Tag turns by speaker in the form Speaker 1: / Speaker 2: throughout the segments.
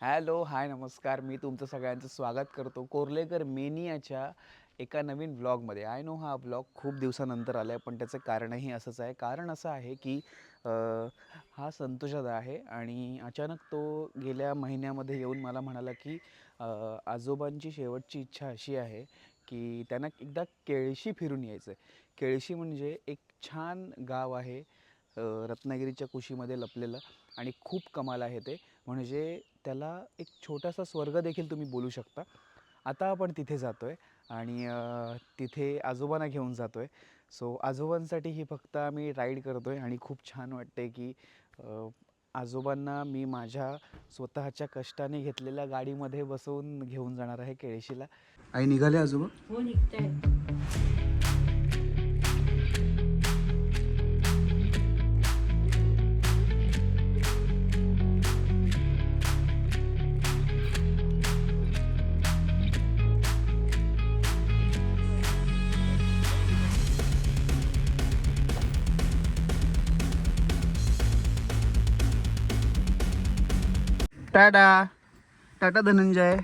Speaker 1: Hello hi नमस्कार. मी तुमचं सगळ्यांचं स्वागत करतो कोर्लेकर मेनियाच्या एका नवीन ब्लॉगमध्ये आय नो हा ब्लॉग खूप दिवसानंतर आला आहे पण त्याचं कारणही असंच आहे. कारण असं आहे की हा संतोषादा आहे आणि अचानक तो गेल्या महिन्यामध्ये येऊन मला म्हणाला की आजोबांची शेवटची इच्छा अशी आहे की त्यांना एकदा केळशी फिरून यायचं आहे केळशी म्हणजे एक छान गाव आहे रत्नागिरीच्या कुशीमध्ये लपलेलं आणि खूप कमाल आहे ते. म्हणजे त्याला एक छोटासा स्वर्ग देखील तुम्ही बोलू शकता. आता आपण तिथे जातो आहे आणि तिथे आजोबांना घेऊन जातो आहे सो आजोबांसाठी ही फक्त आम्ही राईड करतो आहे आणि खूप छान वाटते की आजोबांना मी माझ्या स्वतःच्या कष्टाने घेतलेल्या गाडीमध्ये बसवून घेऊन जाणार आहे केळशीला. आई निघाले आजोबा?
Speaker 2: हो निघताय
Speaker 1: tata. Tata Dhananjay.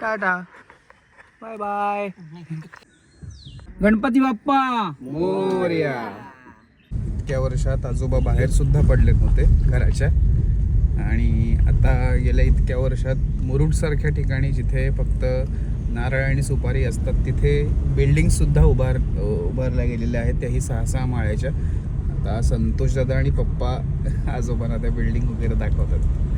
Speaker 1: Tata. Bye bye. Ganpati Bappa. Morya. इतक्या वर्षात आजोबा बाहेर सुद्धा पडले नव्हते घराच्या. आणि आता गेल्या इतक्या वर्षात मुरुड सारख्या ठिकाणी जिथे फक्त नारळ आणि सुपारी असतात तिथे बिल्डिंग सुद्धा उभार उभारल्या गेलेल्या आहेत त्याही सहा सहा माळ्याच्या. आता संतोष दादा आणि पप्पा आजोबांना त्या बिल्डिंग वगैरे दाखवतात.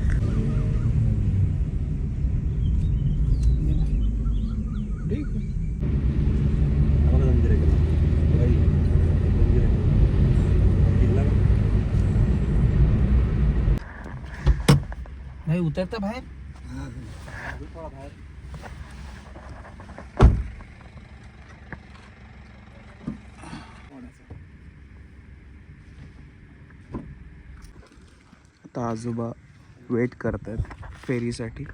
Speaker 3: उतरता बाहेर?
Speaker 1: आता आजोबा वेट करतात फेरीसाठी.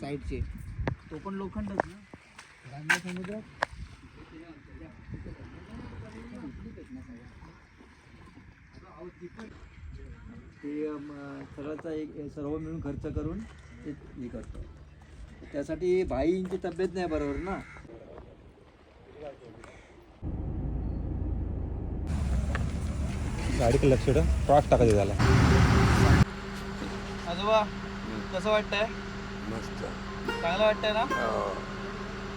Speaker 3: साईडचे. तो पण लोखंडच ना? गांधी समुद्र
Speaker 4: ते सर्वांचा एक सर्व मिळून खर्च करून ते हे करतो. त्यासाठी भाईंची तब्येत नाही बरोबर ना?
Speaker 5: गाडीकडे लक्ष ठेव. क्रॉस टाकायचं झाला.
Speaker 3: आजोबा कसं वाटतंय? चांगलं वाटतंय ना?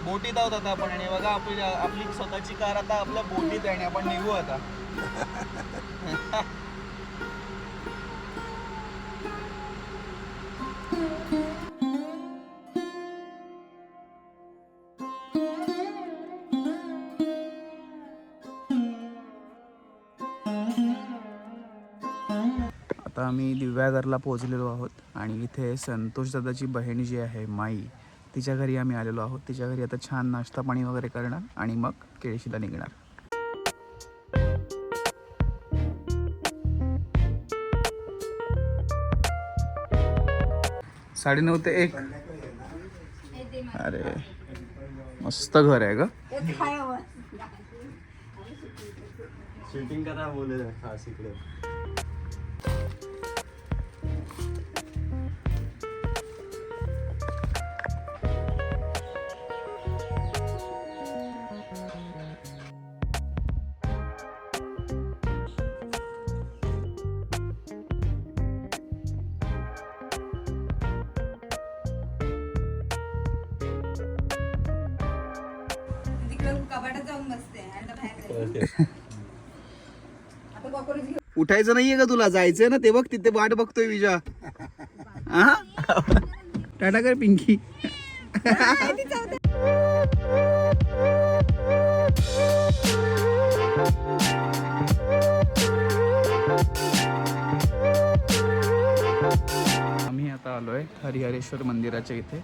Speaker 3: बोटीत आहोत आता आपण आणि बघा आपली आपली स्वतःची कार आता आपल्या बोटीत आहे आणि आपण निघू आता.
Speaker 1: आता आम्ही दिव्यागरला पोहोचलेलो आहोत आणि इथे संतोष दादाची बहीण जी आहे माई तिच्या घरी आम्ही आलेलो आहोत. तिच्या घरी आता छान नाश्ता पाणी वगैरे करणार आणि मग केळशीला निघणार. साडेनऊ ते एक. अरे मस्त घर आहे ग.
Speaker 4: शूटिंग करा बोल
Speaker 1: उठायचं नाहीये का तुला? जायचंय ना ते बघ तिथे वाट बघतोय विजा. हा? टाटा कर पिंकी. आम्ही आता आलोय हरिहरेश्वर मंदिराच्या इथे.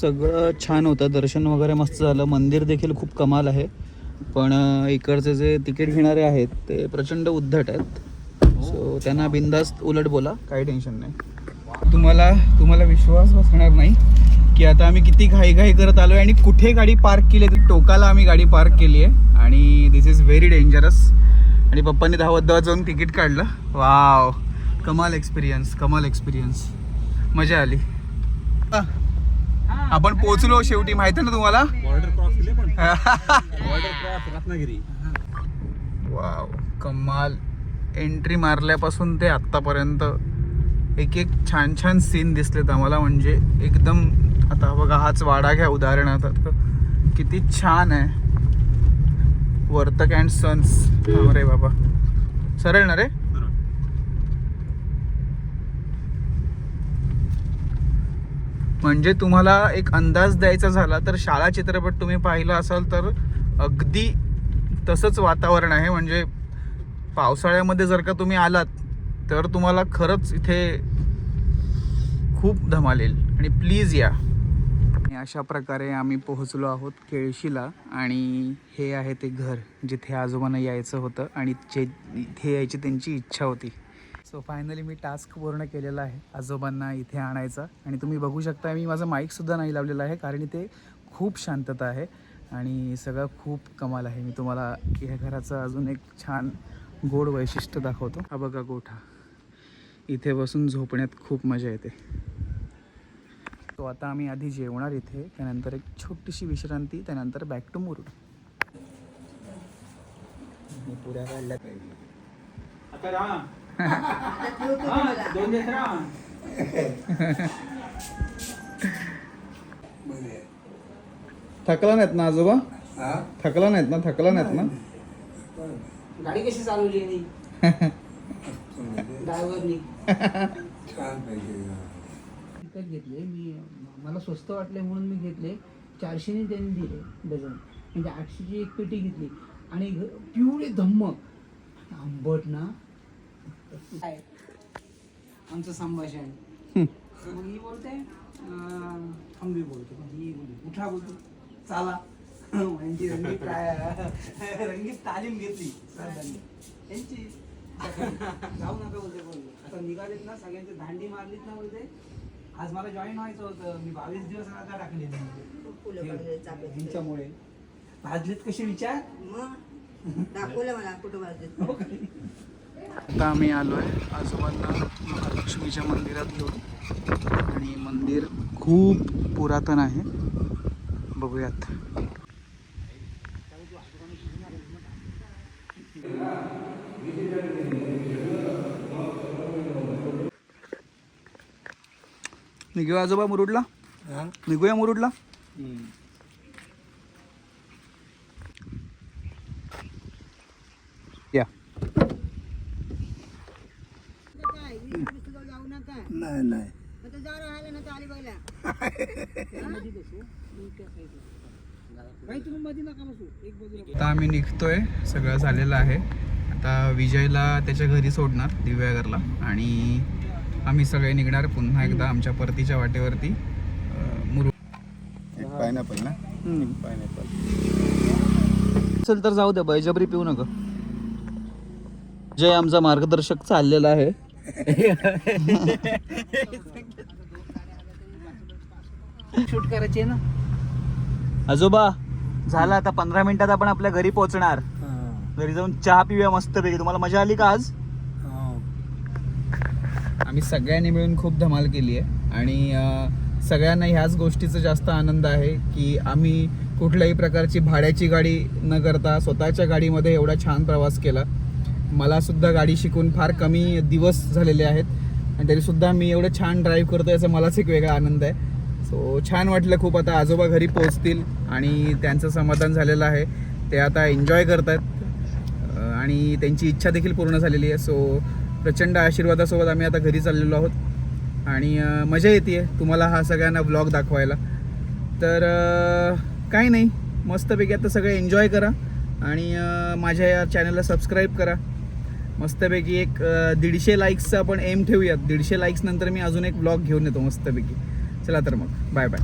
Speaker 1: सगळं छान होतं. दर्शन वगैरे मस्त झालं. मंदिर देखील खूप कमाल आहे. पण इकडचे जे तिकीट घेणारे आहेत ते प्रचंड उद्धट आहेत. सो त्यांना बिंदास्त उलट बोला. काही टेन्शन नाही. तुम्हाला तुम्हाला विश्वास बसणार नाही. की आता आम्ही किती घाई घाई करत आलो आणि कुठे गाडी पार्क केली आहे टोकाला आम्ही गाडी पार्क केली आहे. आणि दिस इज व्हेरी डेंजरस आणि पप्पांनी धावत धावत जाऊन तिकीट काढलं. वाव कमाल एक्सपिरियन्स कमाल एक्सपिरियन्स मजा आली. आपण पोहोचलो शेवटी माहिती ना तुम्हाला?
Speaker 5: बॉर्डर क्रॉस केले पण. Border cross Ratnagiri.
Speaker 1: वाव कमाल एंट्री मारल्यापासून ते आत्तापर्यंत एक एक छान छान सीन दिसलेत आम्हाला. म्हणजे एकदम आता बघा हाच वाडा घ्या उदाहरणार्थ. किती छान आहे. वर्तक अँड सन्स रे बाबा. सरळ ना रे? म्हणजे तुम्हाला एक अंदाज द्यायचा झाला तर शाळा चित्रपट तुम्ही पाहिला असाल तर अगदी तसंच वातावरण आहे. म्हणजे पावसाळ्यामध्ये जर का तुम्ही आलात तर तुम्हाला खरंच इथे खूप धमाल येईल. आणि प्लीज या. अशा प्रकारे आम्ही पोहोचलो आहोत केळशीला आणि हे आहे ते घर जिथे आजोबांना यायचं होतं आणि जे इथे यायची त्यांची इच्छा होती. सो फायनली मी टास्क पूर्ण केलेला आहे आजोबांना इथे आणायचा आणि तुम्ही बघू शकता मी माझं माईकसुद्धा नाही लावलेलं आहे कारण इथे खूप शांतता आहे आणि सगळं खूप कमाल आहे. मी तुम्हाला या घराचं अजून एक छान गोड वैशिष्ट्य दाखवतो. हा बघा गोठा. इथे बसून झोपण्यात खूप मजा येते. तो आता आम्ही आधी जेवणार इथे. त्यानंतर एक छोटीशी विश्रांती त्यानंतर बॅक टू मुरुड. पुऱ्या काढल्या थकला नाहीत ना आजोबा? थकला नाहीत ना थकला नाहीत ना?
Speaker 6: गाडी कशी चालवली ड्रायव्हरनी. विकत घेतले. मी मला स्वस्त वाटले म्हणून मी घेतले. चारशेने त्यांनी दिले डझन. म्हणजे आठशेची एक पेटी घेतली. आणि पिवळे धम्मक आंबट ना. काय आमचं संभाषण. मग ही बोलते अं, थांबी बोलते. मग ही बोलते. उठा बोलतो. चाला. म्हणजे रंगीत काय रंगीत तालीम घेतली. त्यांची जाऊ नका बोलते बोलते आता निघालेत ना सगळ्यांची दांडी मारलीत ना बोलते. आज मला जॉईन व्हायचं होतं. मी बावीस दिवस राजा टाकले. त्यांच्यामुळे भाजलेत कसे विचार?
Speaker 7: मग दाखवलं मला कुठं वाजत
Speaker 1: आता आम्ही आलो आहे आजोबांना महालक्ष्मीच्या मंदिरात घेऊन आणि मंदिर खूप पुरातन आहे. बघूयात. निघूया आजोबा मुरुडला? निघूया मुरुडला? या.
Speaker 4: नाही नाही.
Speaker 1: आता आम्ही निघतोय. सगळं झालेलं आहे. आता विजयला त्याच्या घरी सोडणार दिव्यागरला. आणि आम्ही सगळे निघणार पुन्हा एकदा आमच्या परतीच्या वाटेवरती.
Speaker 5: पायनॅपल ना?
Speaker 1: असेल तर जाऊ दे बळजबरी पिऊ नका. जय आमचा मार्गदर्शक चाललेला आहे.
Speaker 6: शूट करायचे ना?
Speaker 1: आजोबा झालं आता पंधरा मिनिटात आपण आपल्या घरी पोहोचणार. घरी जाऊन चहा पिऊया मस्तपैकी. तुम्हाला मजा आली का आज? आम्ही सगळ्यांनी मिळून खूप धमाल केली आहे. आणि सगळ्यांना ह्याच गोष्टीचा जास्त आनंद आहे की आम्ही कुठल्याही प्रकारची भाड्याची गाडी न करता स्वतःच्या गाडीमध्ये एवढा छान प्रवास केला. मला सुद्धा गाडी शिकून फार कमी दिवस झालेले आहेत. आणि तरीसुद्धा मी एवढं छान ड्राईव्ह करतो याचा मलाच एक वेगळा आनंद आहे. सो छान वाटलं खूप आता आजोबा घरी पोहोचतील आणि त्यांचं समाधान झालेलं आहे. ते आता एन्जॉय करत आहेत आणि त्यांची इच्छा देखील पूर्ण झालेली आहे. सो प्रचंड आशीर्वादासोबत आम्ही आता घरी चाललेलो आहोत. आणि मजा येते तुम्हाला हा सगळ्यांना ब्लॉग दाखवायला. तर काही नाही. मस्तपैकी आता सगळं एन्जॉय करा आणि माझ्या या चॅनलला सबस्क्राईब करा. मस्तपैकी एक दीडशे लाईक्सचा आपण एम ठेवूयात. दीडशे लाईक्स नंतर मी अजून एक ब्लॉग घेऊन येतो मस्तपैकी. चला तर मग. Bye bye